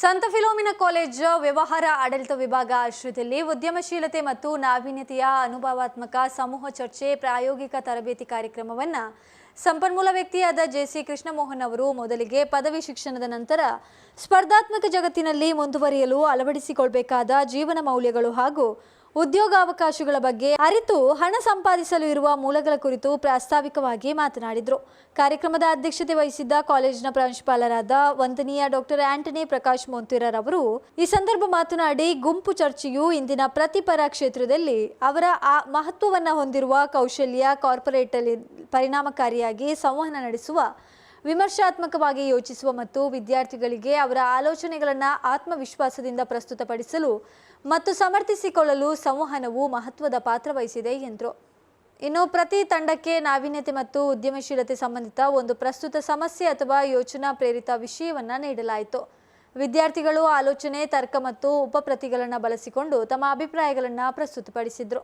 ಸಂತ Philomena college ವ್ಯವಹಾರ ಆಡಳಿತ ವಿಭಾಗ ಆಶ್ರಯದಲ್ಲಿ ಉದ್ಯಮಶೀಲತೆ ಮತ್ತು ನಾವೀನ್ಯತೆಯ ಅನುಭವಾತ್ಮಕ ಸಮೂಹ ಚರ್ಚೆ ಪ್ರಾಯೋಗಿಕ ತರಬೇತಿ ಕಾರ್ಯಕ್ರಮವನ್ನು ಸಂಪನ್ಮೂಲ ವ್ಯಕ್ತಿಯಾದ ಜೆಸಿ ಕೃಷ್ಣಮೋಹನ್ ಅವರು ಮೊದಲಿಗೆ ಪದವಿ ಶಿಕ್ಷಣದ ನಂತರ ಸ್ಪರ್ಧಾತ್ಮಕ ಜಗತ್ತಿನಲ್ಲಿ ಮುಂದುವರಿಯಲು ಅಳವಡಿಸಿಕೊಳ್ಬೇಕಾದ ಜೀವನ ಮೌಲ್ಯಗಳು ಹಾಗೂ ಉದ್ಯೋಗಾವಕಾಶಗಳ ಬಗ್ಗೆ ಅರಿತು ಹಣ ಸಂಪಾದಿಸಲು ಇರುವ ಮೂಲಗಳ ಕುರಿತು ಪ್ರಾಸ್ತಾವಿಕವಾಗಿ ಮಾತನಾಡಿದರು. ಕಾರ್ಯಕ್ರಮದ ಅಧ್ಯಕ್ಷತೆ ವಹಿಸಿದ್ದ ಕಾಲೇಜಿನ ಪ್ರಾಂಶುಪಾಲರಾದ ವಂದನೀಯ ಡಾಕ್ಟರ್ ಆಂಟನಿ ಪ್ರಕಾಶ್ ಮೊಂತಿರರ್ ಅವರು ಈ ಸಂದರ್ಭ ಮಾತನಾಡಿ, ಗುಂಪು ಚರ್ಚೆಯು ಇಂದಿನ ಪ್ರತಿಪರ ಕ್ಷೇತ್ರದಲ್ಲಿ ಅವರ ಆ ಮಹತ್ವವನ್ನು ಹೊಂದಿರುವ ಕೌಶಲ್ಯ ಕಾರ್ಪೊರೇಟಲ್ಲಿ ಪರಿಣಾಮಕಾರಿಯಾಗಿ ಸಂವಹನ ನಡೆಸುವ ವಿಮರ್ಶಾತ್ಮಕವಾಗಿ ಯೋಚಿಸುವ ಮತ್ತು ವಿದ್ಯಾರ್ಥಿಗಳಿಗೆ ಅವರ ಆಲೋಚನೆಗಳನ್ನು ಆತ್ಮವಿಶ್ವಾಸದಿಂದ ಪ್ರಸ್ತುತಪಡಿಸಲು ಮತ್ತು ಸಮರ್ಥಿಸಿಕೊಳ್ಳಲು ಸಂವಹನವು ಮಹತ್ವದ ಪಾತ್ರ ವಹಿಸಿದೆ ಎಂದರು. ಇನ್ನು ಪ್ರತಿ ತಂಡಕ್ಕೆ ನಾವೀನ್ಯತೆ ಮತ್ತು ಉದ್ಯಮಶೀಲತೆ ಸಂಬಂಧಿತ ಒಂದು ಪ್ರಸ್ತುತ ಸಮಸ್ಯೆ ಅಥವಾ ಯೋಚನಾ ಪ್ರೇರಿತ ವಿಷಯವನ್ನು ನೀಡಲಾಯಿತು. ವಿದ್ಯಾರ್ಥಿಗಳು ಆಲೋಚನೆ, ತರ್ಕ ಮತ್ತು ಉಪಪ್ರತಿಗಳನ್ನು ಬಳಸಿಕೊಂಡು ತಮ್ಮ ಅಭಿಪ್ರಾಯಗಳನ್ನು ಪ್ರಸ್ತುತಪಡಿಸಿದರು.